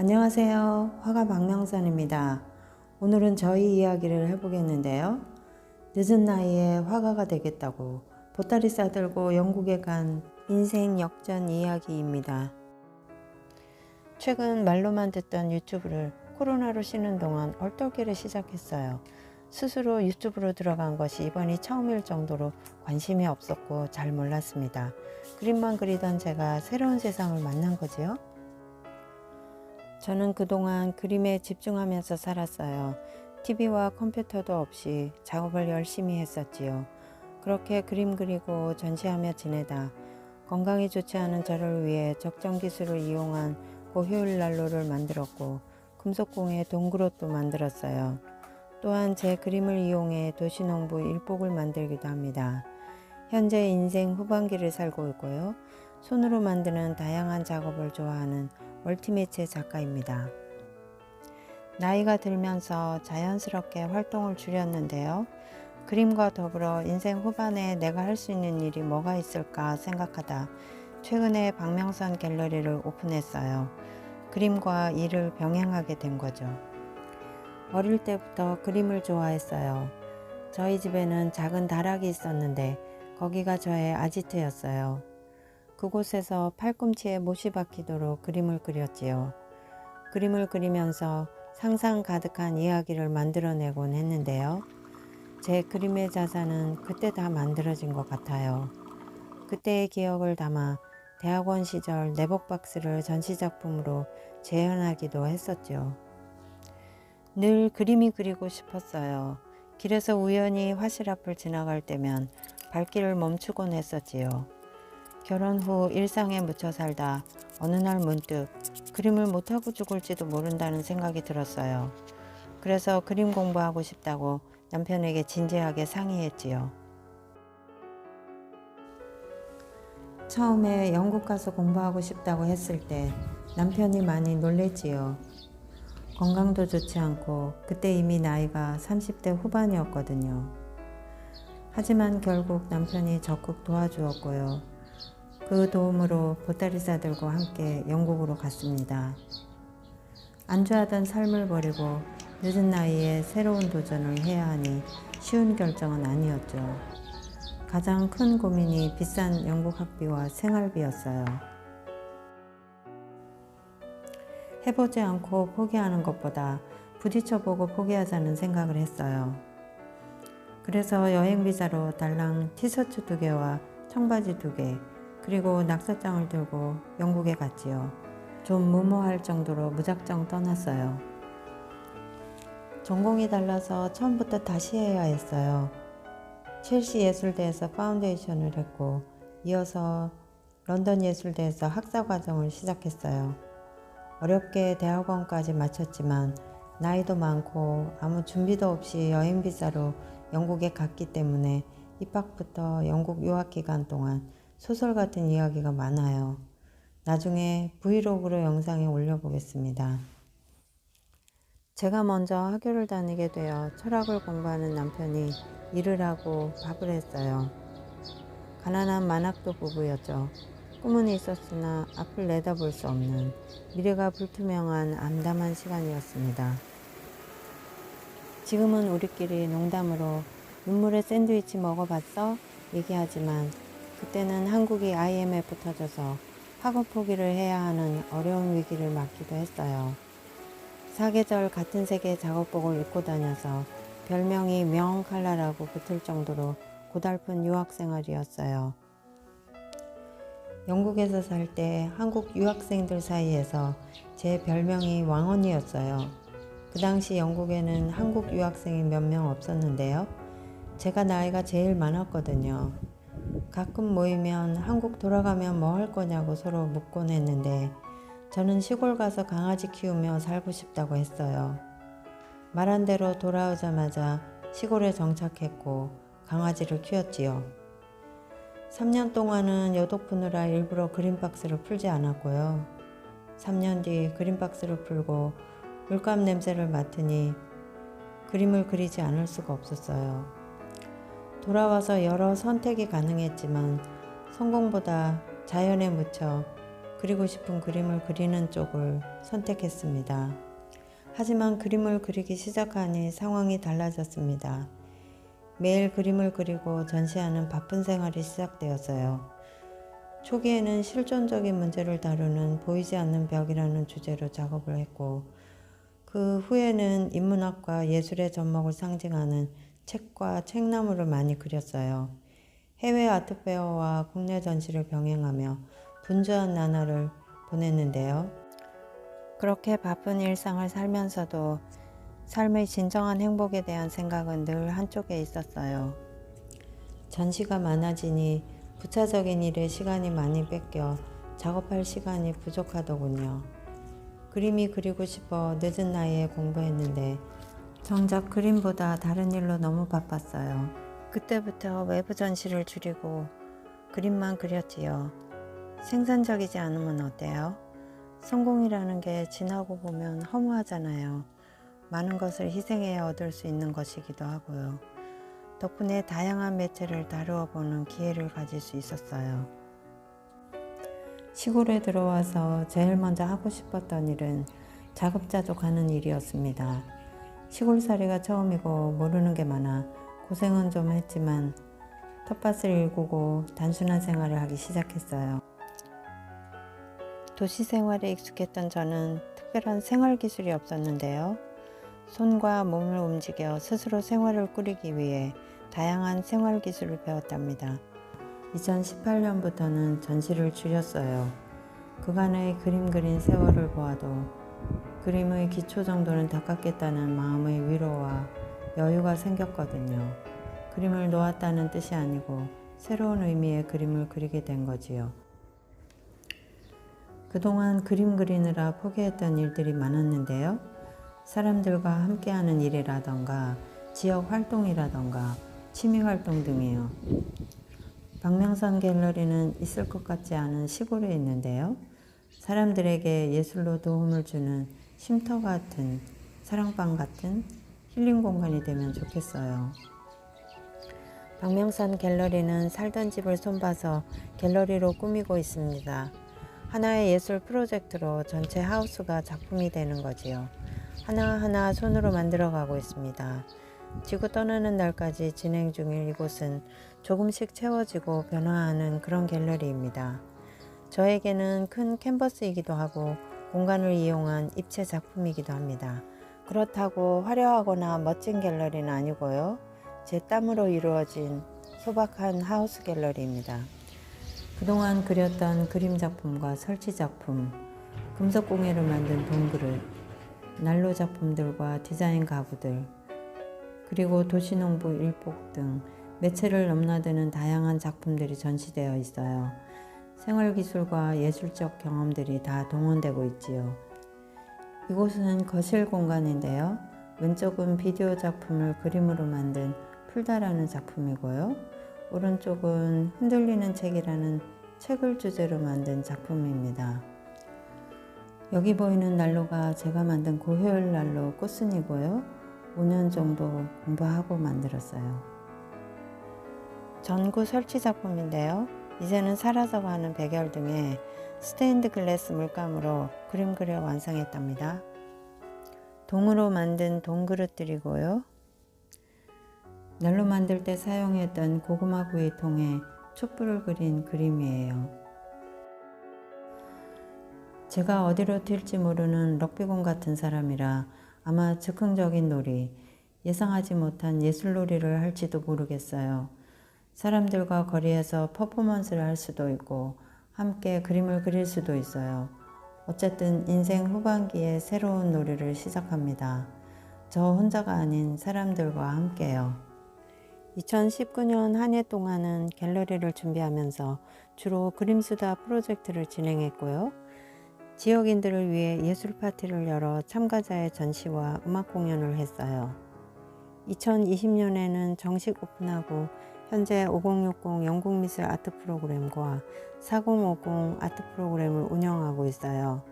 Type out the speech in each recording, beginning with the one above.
안녕하세요. 화가 박명선입니다. 오늘은 저희 이야기를 해보겠는데요. 늦은 나이에 화가가 되겠다고 보따리 싸들고 영국에 간 인생 역전 이야기입니다. 최근 말로만 듣던 유튜브를 코로나로 쉬는 동안 얼떨결에 시작했어요. 스스로 유튜브로 들어간 것이 이번이 처음일 정도로 관심이 없었고 잘 몰랐습니다. 그림만 그리던 제가 새로운 세상을 만난 거지요. 저는 그동안 그림에 집중하면서 살았어요. TV와 컴퓨터도 없이 작업을 열심히 했었지요. 그렇게 그림 그리고 전시하며 지내다 건강에 좋지 않은 저를 위해 적정 기술을 이용한 고효율 난로를 만들었고 금속공예 동그롯도 만들었어요. 또한 제 그림을 이용해 도시농부 일복을 만들기도 합니다. 현재 인생 후반기를 살고 있고요. 손으로 만드는 다양한 작업을 좋아하는 멀티매체 작가입니다. 나이가 들면서 자연스럽게 활동을 줄였는데요. 그림과 더불어 인생 후반에 내가 할 수 있는 일이 뭐가 있을까 생각하다 최근에 박명선 갤러리를 오픈했어요. 그림과 일을 병행하게 된 거죠. 어릴 때부터 그림을 좋아했어요. 저희 집에는 작은 다락이 있었는데 거기가 저의 아지트였어요. 그곳에서 팔꿈치에 못이 박히도록 그림을 그렸지요. 그림을 그리면서 상상 가득한 이야기를 만들어내곤 했는데요. 제 그림의 자산은 그때 다 만들어진 것 같아요. 그때의 기억을 담아 대학원 시절 내복 박스를 전시작품으로 재현하기도 했었죠. 늘 그림이 그리고 싶었어요. 길에서 우연히 화실 앞을 지나갈 때면 발길을 멈추곤 했었지요. 결혼 후 일상에 묻혀 살다 어느 날 문득 그림을 못하고 죽을지도 모른다는 생각이 들었어요. 그래서 그림 공부하고 싶다고 남편에게 진지하게 상의했지요. 처음에 영국 가서 공부하고 싶다고 했을 때 남편이 많이 놀랬지요. 건강도 좋지 않고 그때 이미 나이가 30대 후반이었거든요. 하지만 결국 남편이 적극 도와주었고요. 그 도움으로 보따리싸들과 함께 영국으로 갔습니다. 안주하던 삶을 버리고 늦은 나이에 새로운 도전을 해야 하니 쉬운 결정은 아니었죠. 가장 큰 고민이 비싼 영국 학비와 생활비였어요. 해보지 않고 포기하는 것보다 부딪혀보고 포기하자는 생각을 했어요. 그래서 여행 비자로 달랑 티셔츠 두 개와 청바지 두 개, 그리고 낙서장을 들고 영국에 갔지요. 좀 무모할 정도로 무작정 떠났어요. 전공이 달라서 처음부터 다시 해야 했어요. 첼시 예술대에서 파운데이션을 했고 이어서 런던 예술대에서 학사 과정을 시작했어요. 어렵게 대학원까지 마쳤지만 나이도 많고 아무 준비도 없이 여행 비자로 영국에 갔기 때문에 입학부터 영국 유학 기간 동안 소설 같은 이야기가 많아요. 나중에 브이로그로 영상에 올려보겠습니다. 제가 먼저 학교를 다니게 되어 철학을 공부하는 남편이 일을 하고 밥을 했어요. 가난한 만학도 부부였죠. 꿈은 있었으나 앞을 내다볼 수 없는 미래가 불투명한 암담한 시간이었습니다. 지금은 우리끼리 농담으로 눈물의 샌드위치 먹어봤어? 얘기하지만 그때는 한국이 IMF 터져서 학업 포기를 해야 하는 어려운 위기를 맞기도 했어요. 사계절 같은 색의 작업복을 입고 다녀서 별명이 명칼라라고 붙을 정도로 고달픈 유학 생활이었어요. 영국에서 살 때 한국 유학생들 사이에서 제 별명이 왕언니였어요. 그 당시 영국에는 한국 유학생이 몇 명 없었는데요. 제가 나이가 제일 많았거든요. 가끔 모이면 한국 돌아가면 뭐 할 거냐고 서로 묻곤 했는데 저는 시골 가서 강아지 키우며 살고 싶다고 했어요. 말한 대로 돌아오자마자 시골에 정착했고 강아지를 키웠지요. 3년 동안은 여독 푸느라 일부러 그린박스를 풀지 않았고요. 3년 뒤 그린박스를 풀고 물감 냄새를 맡으니 그림을 그리지 않을 수가 없었어요. 돌아와서 여러 선택이 가능했지만 성공보다 자연에 묻혀 그리고 싶은 그림을 그리는 쪽을 선택했습니다. 하지만 그림을 그리기 시작하니 상황이 달라졌습니다. 매일 그림을 그리고 전시하는 바쁜 생활이 시작되었어요. 초기에는 실존적인 문제를 다루는 보이지 않는 벽이라는 주제로 작업을 했고, 그 후에는 인문학과 예술의 접목을 상징하는 책과 책나무를 많이 그렸어요. 해외 아트페어와 국내 전시를 병행하며 분주한 나날을 보냈는데요. 그렇게 바쁜 일상을 살면서도 삶의 진정한 행복에 대한 생각은 늘 한쪽에 있었어요. 전시가 많아지니 부차적인 일에 시간이 많이 뺏겨 작업할 시간이 부족하더군요. 그림이 그리고 싶어 늦은 나이에 공부했는데 정작 그림보다 다른 일로 너무 바빴어요. 그때부터 외부 전시를 줄이고 그림만 그렸지요. 생산적이지 않으면 어때요? 성공이라는 게 지나고 보면 허무하잖아요. 많은 것을 희생해야 얻을 수 있는 것이기도 하고요. 덕분에 다양한 매체를 다루어 보는 기회를 가질 수 있었어요. 시골에 들어와서 제일 먼저 하고 싶었던 일은 가는 일이었습니다. 시골살이가 처음이고 모르는 게 많아 고생은 좀 했지만 텃밭을 일구고 단순한 생활을 하기 시작했어요. 도시 생활에 익숙했던 저는 특별한 생활 기술이 없었는데요. 손과 몸을 움직여 스스로 생활을 꾸리기 위해 다양한 생활 기술을 배웠답니다. 2018년부터는 전시를 줄였어요. 그간의 그림 그린 세월을 보아도 그림의 기초 정도는 닦았겠다는 마음의 위로와 여유가 생겼거든요. 그림을 놓았다는 뜻이 아니고 새로운 의미의 그림을 그리게 된 거지요. 그동안 그림 그리느라 포기했던 일들이 많았는데요. 사람들과 함께하는 일이라던가 지역 활동이라던가 취미 활동 등이요. 박명선 갤러리는 있을 것 같지 않은 시골에 있는데요. 사람들에게 예술로 도움을 주는 쉼터 같은 사랑방 같은 힐링 공간이 되면 좋겠어요. 박명선 갤러리는 살던 집을 손봐서 갤러리로 꾸미고 있습니다. 하나의 예술 프로젝트로 전체 하우스가 작품이 되는 거지요. 하나하나 손으로 만들어가고 있습니다. 지구 떠나는 날까지 진행 중일 이곳은 조금씩 채워지고 변화하는 그런 갤러리입니다. 저에게는 큰 캔버스이기도 하고 공간을 이용한 입체 작품이기도 합니다. 그렇다고 화려하거나 멋진 갤러리는 아니고요. 제 땀으로 이루어진 소박한 하우스 갤러리입니다. 그동안 그렸던 그림 작품과 설치 작품, 금속 공예로 만든 동그릇, 난로 작품들과 디자인 가구들, 그리고 도시농부 일복 등 매체를 넘나드는 다양한 작품들이 전시되어 있어요. 생활기술과 예술적 경험들이 다 동원되고 있지요. 이곳은 거실 공간인데요. 왼쪽은 비디오 작품을 그림으로 만든 풀다라는 작품이고요. 오른쪽은 흔들리는 책이라는 책을 주제로 만든 작품입니다. 여기 보이는 난로가 제가 만든 고효율 난로 꽃순이고요. 5년 정도 공부하고 만들었어요. 전구 설치 작품인데요. 이제는 사라져가는 백열 등의 스테인드 글래스 물감으로 그림 그려 완성했답니다. 동으로 만든 동그릇들이고요. 난로 만들 때 사용했던 고구마 구이 통에 촛불을 그린 그림이에요. 제가 어디로 튈지 모르는 럭비공 같은 사람이라 아마 즉흥적인 놀이, 예상하지 못한 예술놀이를 할지도 모르겠어요. 사람들과 거리에서 퍼포먼스를 할 수도 있고 함께 그림을 그릴 수도 있어요. 어쨌든 인생 후반기에 새로운 놀이를 시작합니다. 저 혼자가 아닌 사람들과 함께요. 2019년 한 해 동안은 갤러리를 준비하면서 주로 그림수다 프로젝트를 진행했고요. 지역인들을 위해 예술 파티를 열어 참가자의 전시와 음악 공연을 했어요. 2020년에는 정식 오픈하고 현재 5060 영국미술 아트 프로그램과 4050 아트 프로그램을 운영하고 있어요.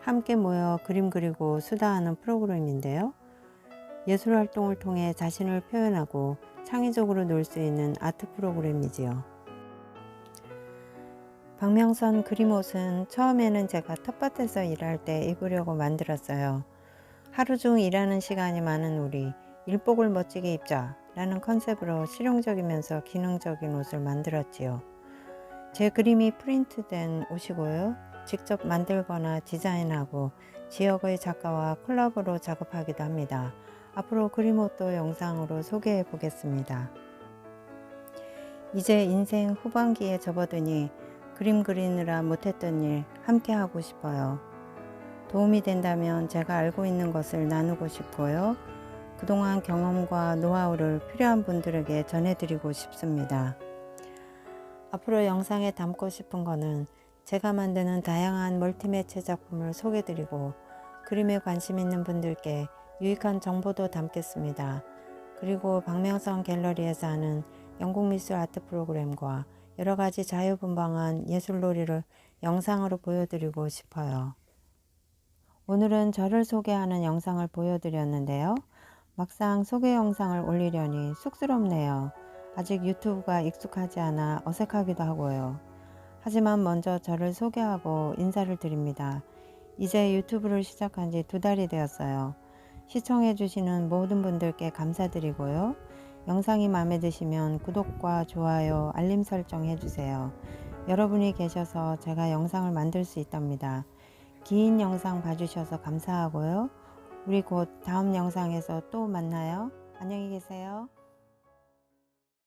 함께 모여 그림 그리고 수다하는 프로그램인데요. 예술 활동을 통해 자신을 표현하고 창의적으로 놀 수 있는 아트 프로그램이지요. 박명선 그림 옷은 처음에는 제가 텃밭에서 일할 때 입으려고 만들었어요. 하루 중 일하는 시간이 많은 우리 일복을 멋지게 입자 라는 컨셉으로 실용적이면서 기능적인 옷을 만들었지요. 제 그림이 프린트된 옷이고요. 직접 만들거나 디자인하고 지역의 작가와 콜라보로 작업하기도 합니다. 앞으로 그림 옷도 영상으로 소개해 보겠습니다. 이제 인생 후반기에 접어드니 그림 그리느라 못했던 일 함께 하고 싶어요. 도움이 된다면 제가 알고 있는 것을 나누고 싶고요. 그동안 경험과 노하우를 필요한 분들에게 전해드리고 싶습니다. 앞으로 영상에 담고 싶은 거는 제가 만드는 다양한 멀티매체 작품을 소개드리고 그림에 관심 있는 분들께 유익한 정보도 담겠습니다. 그리고 박명선 갤러리에서 하는 영국미술 아트 프로그램과 여러 가지 자유분방한 예술놀이를 영상으로 보여드리고 싶어요. 오늘은 저를 소개하는 영상을 보여드렸는데요. 막상 소개 영상을 올리려니 쑥스럽네요. 아직 유튜브가 익숙하지 않아 어색하기도 하고요. 하지만 먼저 저를 소개하고 인사를 드립니다. 이제 유튜브를 시작한 지 두 달이 되었어요. 시청해주시는 모든 분들께 감사드리고요. 영상이 마음에 드시면 구독과 좋아요, 알림 설정 해주세요. 여러분이 계셔서 제가 영상을 만들 수 있답니다. 긴 영상 봐주셔서 감사하고요. 우리 곧 다음 영상에서 또 만나요. 안녕히 계세요.